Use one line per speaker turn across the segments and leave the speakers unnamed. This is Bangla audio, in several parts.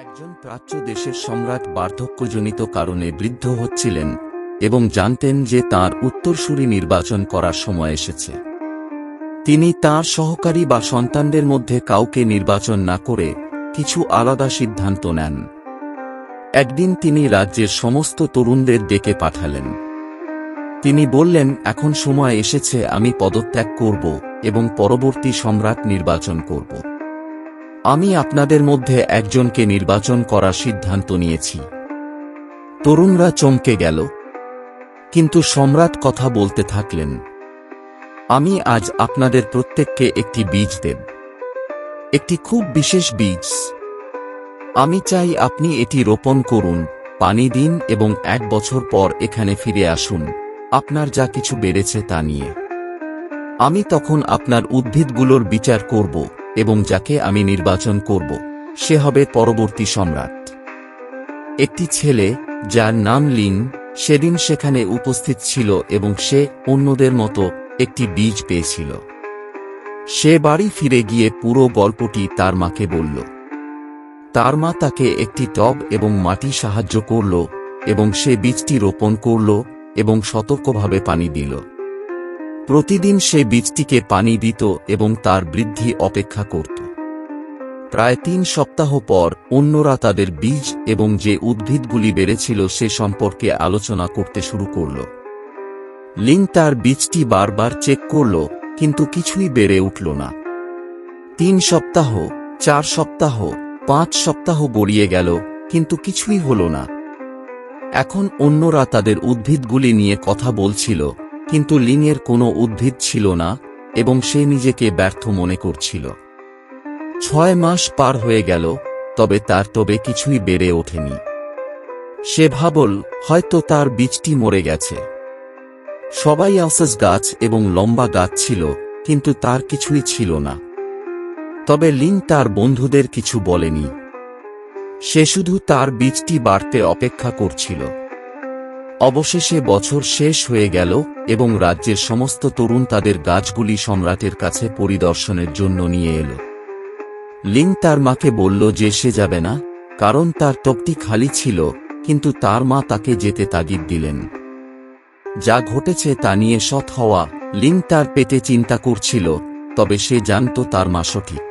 একজন প্রাচ্য দেশের সম্রাট বার্ধক্যজনিত কারণে বৃদ্ধ হচ্ছিলেন এবং জানতেন যে তার উত্তরসূরি নির্বাচন করার সময় এসেছে। তিনি তার সহকারী বা সন্তানদের মধ্যে কাউকে নির্বাচন না করে কিছু আলাদা সিদ্ধান্ত নেন। একদিন তিনি রাজ্যের সমস্ত তরুণদের ডেকে পাঠালেন। তিনি বললেন, এখন সময় এসেছে, আমি পদত্যাগ করব এবং পরবর্তী সম্রাট নির্বাচন করব। আমি আপনাদের মধ্যে একজনকে নির্বাচন করার সিদ্ধান্ত নিয়েছি। তরুণরা চমকে গেল। কিন্তু সম্রাট কথা বলতে থাকলেন, আমি আজ আপনাদের প্রত্যেককে একটি বীজ দেব। একটি খুব বিশেষ বীজ। আমি চাই আপনি এটি রোপণ করুন, পানি দিন এবং এক বছর পর এখানে ফিরে আসুন, আপনার যা কিছু বেড়েছে তা নিয়ে। আমি তখন আপনার উদ্ভিদগুলোর বিচার করব। এবং যাকে আমি নির্বাচন করব, সে হবে পরবর্তী সম্রাট। একটি ছেলে, যার নাম লিন, সেদিন সেখানে উপস্থিত ছিল এবং সে অন্যদের মতো একটি বীজ পেয়েছিল। সে বাড়ি ফিরে গিয়ে পুরো গল্পটি তার মাকে বলল। তার মা তাকে একটি টব এবং মাটি সাহায্য করল এবং সে বীজটি রোপণ করল এবং সতর্কভাবে পানি দিল। প্রতিদিন সে বীজটিকে পানি দিত এবং তার বৃদ্ধি অপেক্ষা করত। প্রায় তিন সপ্তাহ পর অন্যরা তাদের বীজ এবং যে উদ্ভিদগুলি বেড়েছিল সে সম্পর্কে আলোচনা করতে শুরু করল। লিং তার বীজটি বারবার চেক করল, কিন্তু কিছুই বেড়ে উঠল না। তিন সপ্তাহ, চার সপ্তাহ, পাঁচ সপ্তাহ গড়িয়ে গেল, কিন্তু কিছুই হল না। এখন অন্যরা তাদের উদ্ভিদগুলি নিয়ে কথা বলছিল কিন্তু লিংয়ের কোনো উদ্ভিদ ছিল না, এবং সে নিজেকে ব্যর্থ মনে করছিল। ছয় মাস পার হয়ে গেল, তবে তার তবে কিছুই বেড়ে ওঠেনি। সে ভাবল, হয়তো তার বীজটি মরে গেছে। সবাই আসাস গাছ এবং লম্বা গাছ ছিল, কিন্তু তার কিছুই ছিল না। তবে লিন তার বন্ধুদের কিছু বলেনি। সে শুধু তার বীজটি বাড়তে অপেক্ষা করছিল। অবশেষে বছর শেষ হয়ে গেল এবং রাজ্যের সমস্ত তরুণ তাদের গাছগুলি সম্রাটের কাছে পরিদর্শনের জন্য নিয়ে এল। লিং তার মাকে বলল যে সে যাবে না, কারণ তার টপটি খালি ছিল, কিন্তু তার মা তাকে যেতে তাগিদ দিলেন। যা ঘটেছে তা নিয়ে সৎ হওয়া লিং তার পেটে চিন্তা করছিল, তবে সে জানত তার মা সঠিক।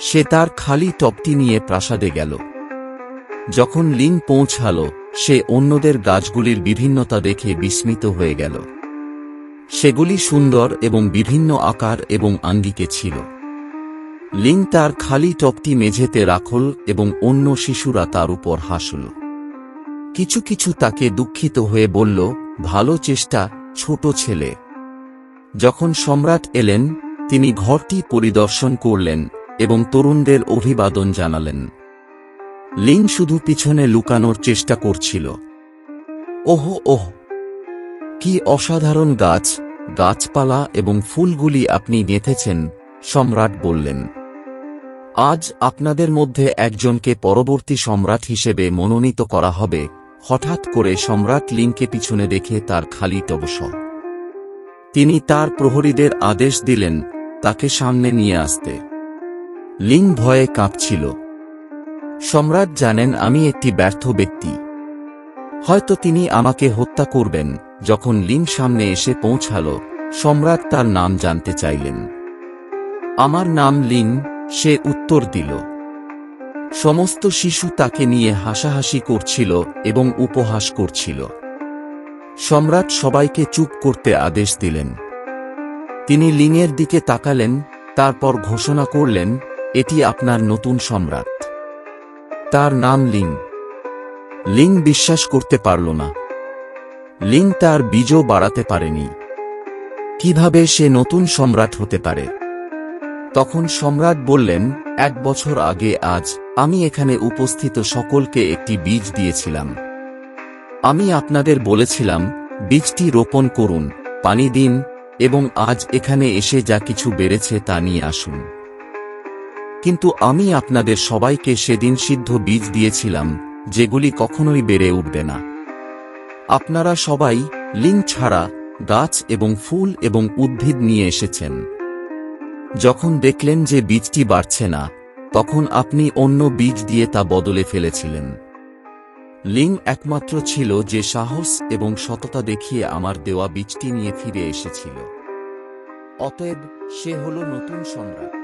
সে তার খালি টপটি নিয়ে প্রাসাদে গেল। যখন লিং পৌঁছাল সে অন্যদের গাছগুলির বিভিন্নতা দেখে বিস্মিত হয়ে গেল। সেগুলি সুন্দর এবং বিভিন্ন আকার এবং আঙ্গিকে ছিল। লিং তার খালি টপটি মেঝেতে রাখল এবং অন্য শিশুরা তার উপর হাসল। কিছু কিছু তাকে দুঃখিত হয়ে বলল, ভালো চেষ্টা, ছোট ছেলে। যখন সম্রাট এলেন, তিনি ঘরটি পরিদর্শন করলেন এবং তরুণদের অভিবাদন জানালেন। লিং শুধু পিছনে লুকানোর চেষ্টা করছিল। ওহ ওহ, কি অসাধারণ গাছ, গাছপালা এবং ফুলগুলি আপনি নেথেছেন, সম্রাট বললেন। আজ আপনাদের মধ্যে একজনকে পরবর্তী সম্রাট হিসেবে মনোনীত করা হবে। হঠাৎ করে সম্রাট লিংকে পিছনে দেখে তার খালি টবস। তিনি তার প্রহরীদের আদেশ দিলেন, তাকে সামনে নিয়ে আসতে। লিং ভয়ে কাঁপছিল। সম্রাট জানেন আমি একটি ব্যর্থ ব্যক্তি। হয়তো তিনি আমাকে হত্যা করবেন, যখন লিং সামনে এসে পৌঁছাল, সম্রাট তার নাম জানতে চাইলেন। আমার নাম লিন সে উত্তর দিল। সমস্ত শিশু তাকে নিয়ে হাসাহাসি করছিল এবং উপহাস করছিল। সম্রাট সবাইকে চুপ করতে আদেশ দিলেন। তিনি লিংয়ের দিকে তাকালেন, তারপর ঘোষণা করলেন, এটি আপনার নতুন সম্রাট। তার নাম লিং। লিং বিশ্বাস করতে পারল না। লিং তার বীজও বাড়াতে পারেনি। কীভাবে সে নতুন সম্রাট হতে পারে? তখন সম্রাট বললেন, এক বছর আগে আজ আমি এখানে উপস্থিত সকলকে একটি বীজ দিয়েছিলাম। আমি আপনাদের বলেছিলাম, বীজটি রোপণ করুন, পানি দিন, এবং আজ এখানে এসে যা কিছু বেড়েছে তা নিয়ে আসুন। কিন্তু আমি আপনাদের সবাইকে সেদিন সিদ্ধ বীজ দিয়েছিলাম, যেগুলি কখনোই বেড়ে উঠবে না। আপনারা সবাই লিং ছাড়া গাছ এবং ফুল এবং উদ্ভিদ নিয়ে এসেছেন। যখন দেখলেন যে বীজটি বাড়ছে না, তখন আপনি অন্য বীজ দিয়ে তা বদলে ফেলেছিলেন। লিং একমাত্র ছিল যে সাহস এবং সততা দেখিয়ে আমার দেওয়া বীজটি নিয়ে ফিরে এসেছিল। অতএব সে হল নতুন সম্রাট।